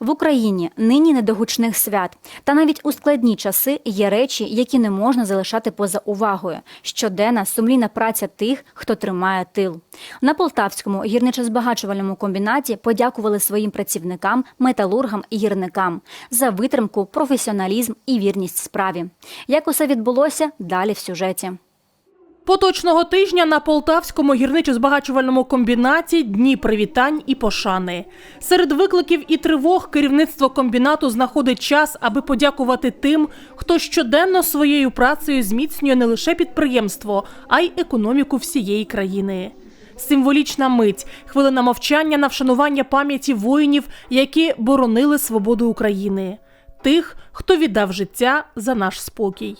В Україні нині не до гучних свят, та навіть у складні часи є речі, які не можна залишати поза увагою. Щоденна сумлінна праця тих, хто тримає тил. На Полтавському гірничо-збагачувальному комбінаті подякували своїм працівникам, металургам і гірникам за витримку, професіоналізм і вірність справі. Як усе відбулося, далі в сюжеті. Поточного тижня на Полтавському гірничо-збагачувальному комбінаті дні привітань і пошани. Серед викликів і тривог керівництво комбінату знаходить час, аби подякувати тим, хто щоденно своєю працею зміцнює не лише підприємство, а й економіку всієї країни. Символічна мить, хвилина мовчання на вшанування пам'яті воїнів, які боронили свободу України, тих, хто віддав життя за наш спокій.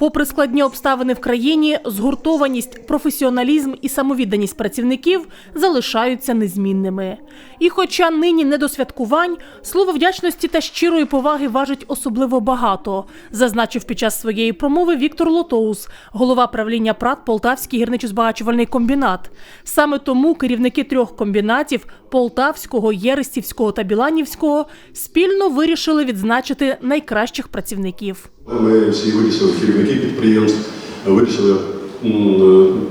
Попри складні обставини в країні, згуртованість, професіоналізм і самовідданість працівників залишаються незмінними. І хоча нині не до святкувань, слово вдячності та щирої поваги важить особливо багато, зазначив під час своєї промови Віктор Лотоус, голова правління ПРАТ Полтавський гірничо-збагачувальний комбінат. Саме тому керівники трьох комбінатів Полтавського, Єрестівського та Біланівського спільно вирішили відзначити найкращих працівників. Ми всі вирішили, керівники підприємств вирішили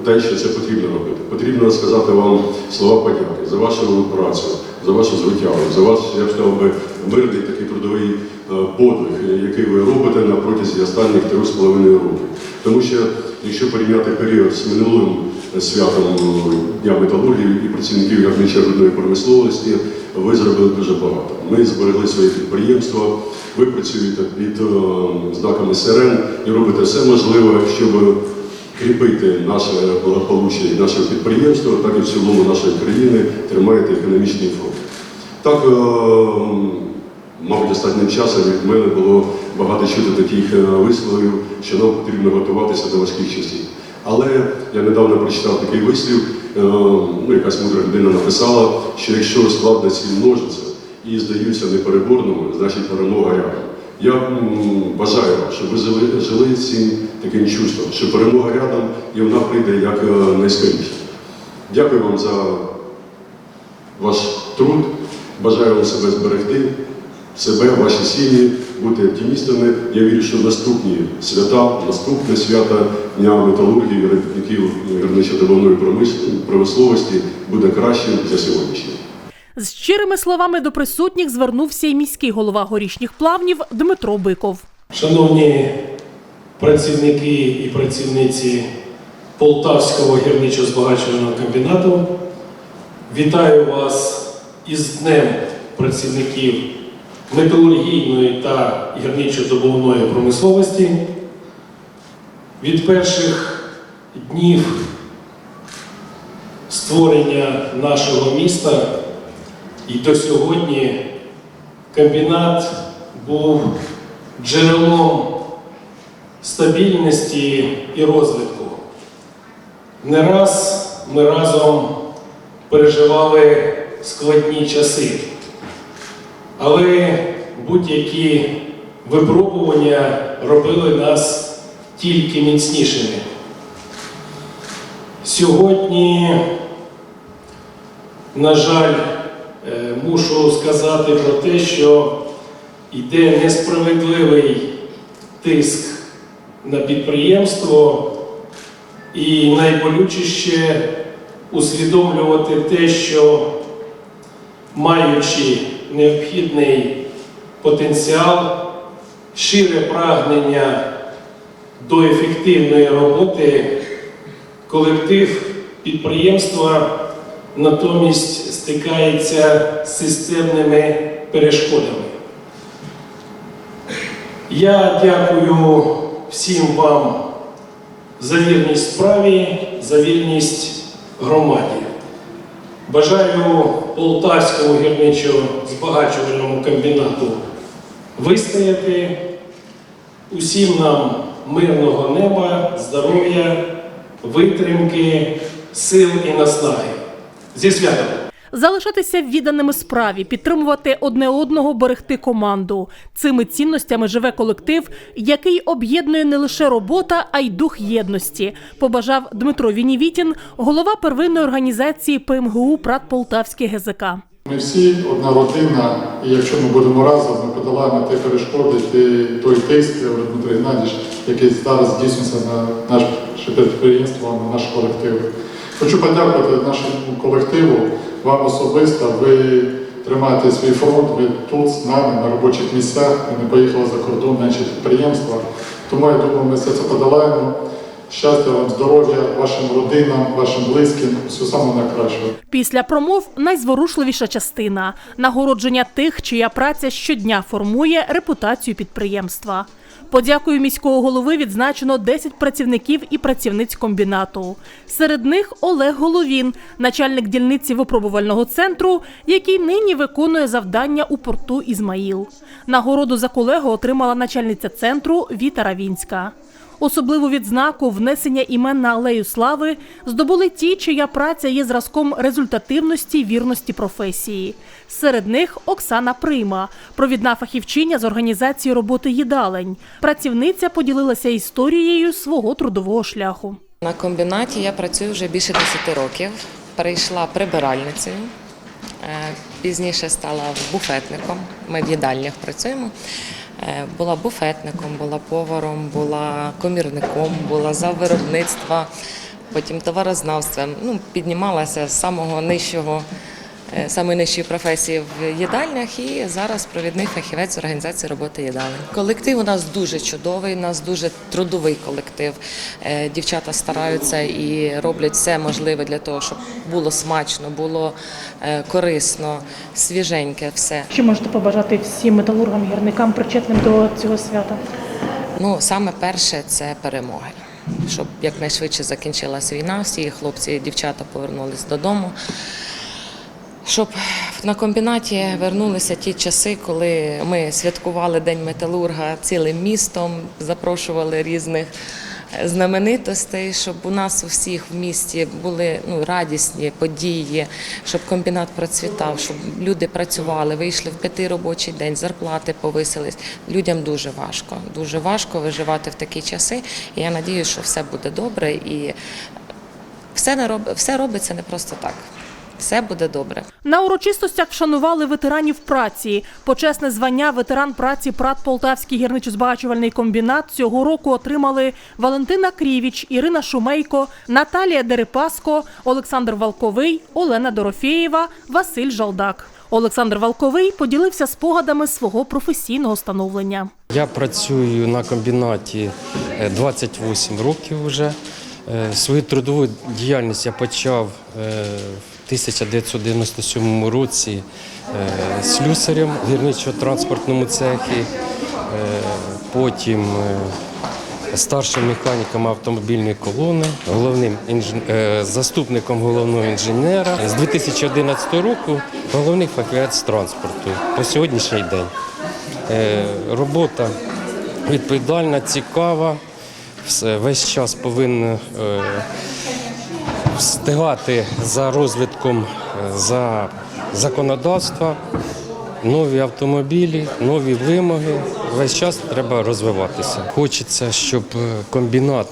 те, що це потрібно робити. Потрібно сказати вам слова подяки за вашу працю, за вашу звитягу, за ваш, я б сказав би, мирний такий трудовий е, подвиг, який ви робите на протязі останніх трьох з половиною років. Тому що, якщо порівняти період з минулим святом Дня металургії і працівників гірничо-рудної промисловості, ви зробили дуже багато. Ми зберегли своє підприємство, ви працюєте під е, знаками сирен і робите все можливе, щоб кріпити наше благополуччя і наше підприємство, так і в цілому нашої країни тримаєте економічний фронт. Так, е, мабуть, останнім часом від мене було багато чути таких е, висловів, що нам потрібно готуватися до важких часів. Але я недавно прочитав такий вислів, е, ну, якась мудра людина написала, що якщо складності множаться і здаються непереборними, значить перемога рядом. Я бажаю вам, щоб ви жили, жили цим таким чувством, що перемога рядом і вона прийде як е, найскоріше. Дякую вам за ваш труд. Бажаю вам себе зберегти, себе, ваші сім'ї, бути оптимістами. Я вірю, що наступні свята, наступне свято Дня металургії, робітників гірничо-добовної промисловості буде кращим за сьогоднішнє. З щирими словами до присутніх звернувся й міський голова горішніх плавнів Дмитро Биков. Шановні працівники і працівниці Полтавського гірничо-збагачувального комбінату, вітаю вас із Днем працівників металургійної та гірничо-добувної промисловості. Від перших днів створення нашого міста і до сьогодні комбінат був джерелом стабільності і розвитку. Не раз ми разом переживали складні часи, але будь-які випробування робили нас тільки міцнішими. Сьогодні, на жаль, е, мушу сказати про те, що йде несправедливий тиск на підприємство, і найболючіше усвідомлювати те, що маючи необхідний потенціал, щире прагнення до ефективної роботи, колектив підприємства натомість стикається з системними перешкодами. Я дякую всім вам за вірність справі, за вірність громаді. Бажаю Полтавському гірничо-збагачувальному комбінату вистояти, усім нам мирного неба, здоров'я, витримки, сил і наснаги. Зі святом! Залишатися відданими справі, підтримувати одне одного, берегти команду. Цими цінностями живе колектив, який об'єднує не лише робота, а й дух єдності. Побажав Дмитро Вінівітін, голова первинної організації ПМГУ ПРАТ Полтавське ГЗК. Ми всі одна родина, і якщо ми будемо разом, ми подолаємо ті перешкоди, ті, той тиск, Дмитро Геннадійович, який зараз здійснюється на наше підприємство, на наш колектив. Хочу подякувати нашому колективу, вам особисто. Ви тримаєте свій фронт, ви тут з нами на робочих місцях, ви не поїхали за кордон на інші підприємства. Тому я думаю, ми все це подолаємо. Щастя вам, здоров'я, вашим родинам, вашим близьким, всього самого найкращого. Після промов найзворушливіша частина нагородження тих, чия праця щодня формує репутацію підприємства. Подякою міського голови відзначено 10 працівників і працівниць комбінату. Серед них Олег Головін, начальник дільниці випробувального центру, який нині виконує завдання у порту Ізмаїл. Нагороду за колегу отримала начальниця центру Віта Равінська. Особливу відзнаку внесення імен на алею слави здобули ті, чия праця є зразком результативності й вірності професії. Серед них Оксана Прима, провідна фахівчиня з організації роботи їдалень. Працівниця поділилася історією свого трудового шляху. На комбінаті я працюю вже більше 10 років. Перейшла прибиральницею, е, пізніше стала буфетником. Ми в їдальнях працюємо. Е, Була буфетником, була поваром, була комірником, була за виробництва, потім товарознавством. Ну, піднімалася з самого нижчого, е, самої нижчої професії в їдальнях і зараз провідний фахівець організації роботи їдалень. Колектив у нас дуже чудовий, у нас дуже трудовий колектив. Е, Дівчата стараються і роблять все можливе для того, щоб було смачно, було е, корисно, свіженьке все. Що можете побажати всім металургам, гірникам, причетним до цього свята? Ну, саме перше це перемоги. Щоб якнайшвидше закінчилась війна, всі хлопці і дівчата повернулись додому. Щоб на комбінаті вернулися ті часи, коли ми святкували День металурга цілим містом, запрошували різних знаменитостей, щоб у нас у всіх в місті були ну, радісні події, щоб комбінат процвітав, щоб люди працювали, вийшли в п'ятий робочий день, зарплати повисились. Людям дуже важко, дуже важко виживати в такі часи. І я сподіваюся, що все буде добре і все, не роб... все робиться не просто так. Все буде добре. На урочистостях вшанували ветеранів праці. Почесне звання ветеран праці ПРАТ Полтавський гірничо-збагачувальний комбінат цього року отримали Валентина Крівіч, Ірина Шумейко, Наталія Дерипаско, Олександр Валковий, Олена Дорофєєва, Василь Жалдак. Олександр Валковий поділився спогадами свого професійного становлення. Я працюю на комбінаті е, 28 років вже. Е, Свою трудову діяльність я почав е, в 1997 році е, слюсарем в гірничо-транспортному цехі, е, потім е, старшим механіком автомобільної колони, головним інж- е, заступником головного інженера. З 2011 року головний фахівець транспорту по сьогоднішній день. Е, Робота відповідальна, цікава. Весь час повинен е, встигати за розвитком е, за законодавства, нові автомобілі, нові вимоги. Весь час треба розвиватися. Хочеться, щоб е, комбінат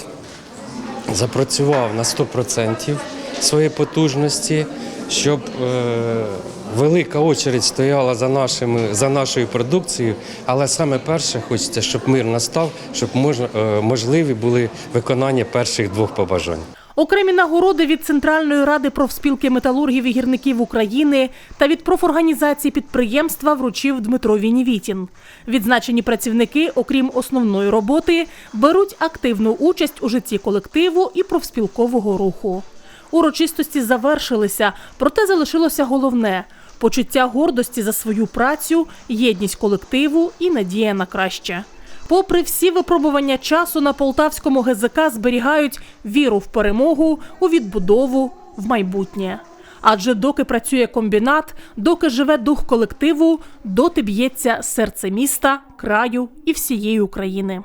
запрацював на 100% своєї потужності, щоб е, велика очередь стояла за, нашими, за нашою продукцією. Але саме перше хочеться, щоб мир настав, щоб можна, е, можливі були виконання перших двох побажань. Окремі нагороди від Центральної ради профспілки металургів і гірників України та від профорганізації підприємства вручив Дмитро Вінівітін. Відзначені працівники, окрім основної роботи, беруть активну участь у житті колективу і профспілкового руху. Урочистості завершилися, проте залишилося головне почуття гордості за свою працю, єдність колективу і надія на краще. Попри всі випробування часу на полтавському ГЗК зберігають віру в перемогу, у відбудову, в майбутнє. Адже доки працює комбінат, доки живе дух колективу, доти б'ється серце міста, краю і всієї України.